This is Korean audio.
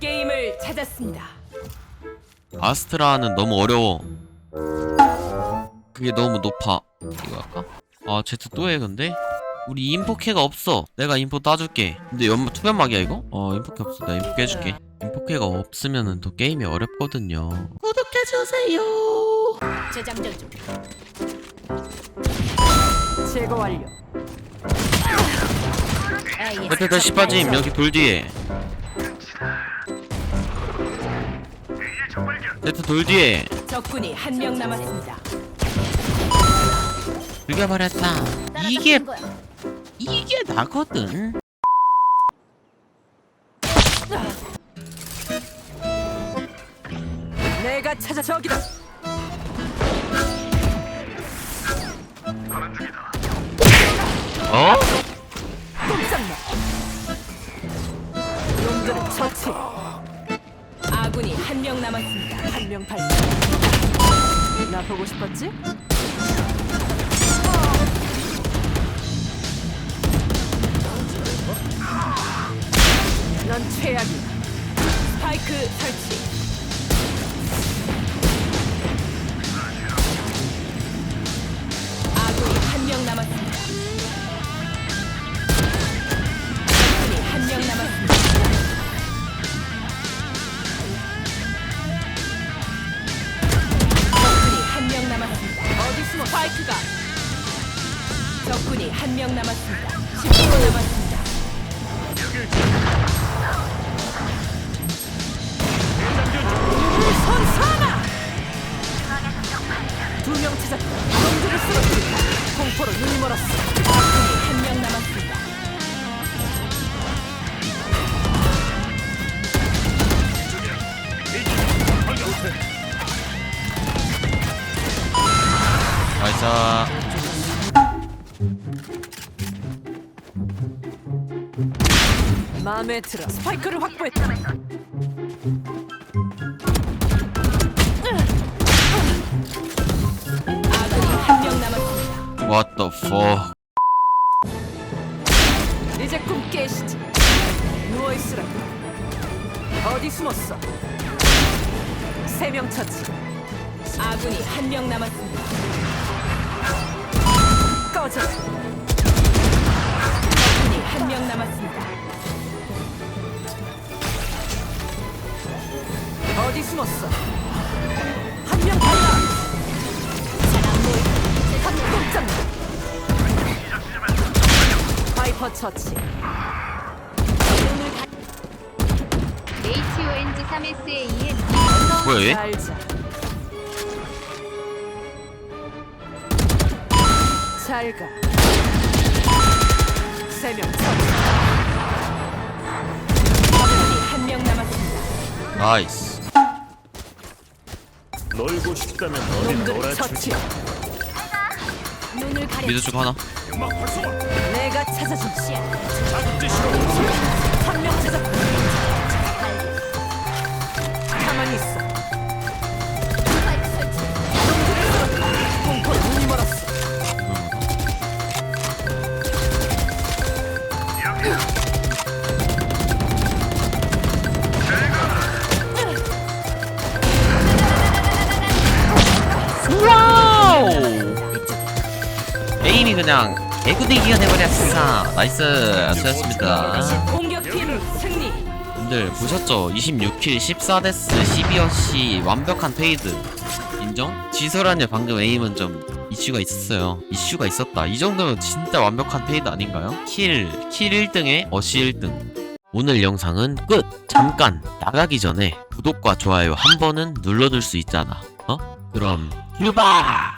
게임을 찾았습니다. 아스트라는 너무 어려워. 그게 너무 높아. 이거 할까? 아, 제트 또 해, 근데? 우리 인포캐가 없어. 내가 인포 따줄게. 근데 연마 투변막이야, 이거? 어, 인포캐 없어. 내가 인포캐 해줄게. 인포캐가 없으면은 또 게임이 어렵거든요. 구독해주세요. 재장전 중. 제거 완료. 제트 다시 빠짐. 여기 돌 뒤에. 제트 돌 뒤에. 적군이 한 명 남았습니다. 죽여버렸다. 이게, 이게 나거든. 내가 찾아 저기다. 어? 꼼짝마. 놈들은 처치. 아군이 한 명 남았습니다. 한 명 발견. 나 보고 싶었지? 넌 최악이야. 스파이크 설치. 적군이 한 명 남았습니다. 10초 남았습니다. 선사나! 두 명 찾았다. 놈들을 쓰러뜨리고 공포로 눈이 멀었어. 적군이 한 명 남았습니다. 나이스. 마음에 들어. 스파이크를 확보했다. 아군이 한 명 남았습니다. What the fuck. 이제 꿈 깨시지. 누워 있으라고. 어디 숨었어? 세 명 처치. 아군이 한 명 남았습니다. 꺼져. 적군이 한 명 남았습니다. 어디 숨었어? 한 명 달라. 한 꼼짝. 바이퍼 처치. HONG3SAEN 뭐야, 얘? 잘 가. 세명 처치. 적군이 한명 남았습니다. 나이스. 놀고 싶다면 놈들 놀아주지 처치. 눈을 가려. 미드 쪽 하나. 활성화 내가 찾아줄시야. 잠재 시로 한명 찾았다. 가만히 있어. 와우! 에임이 그냥 개구대기가 돼버렸어. 나이스. 수고하셨습니다. 공격팀 승리. 분들 보셨죠? 26킬 14데스 12어시 완벽한 페이드 인정? 지설한의 방금 에임은 좀 이슈가 있었어요 이슈가 있었다 이 정도면 진짜 완벽한 페이드 아닌가요? 킬, 킬 1등에 어시 1등 오늘 영상은 끝! 잠깐 나가기 전에 구독과 좋아요 한 번은 눌러둘 수 있잖아 어? 그럼 휴바!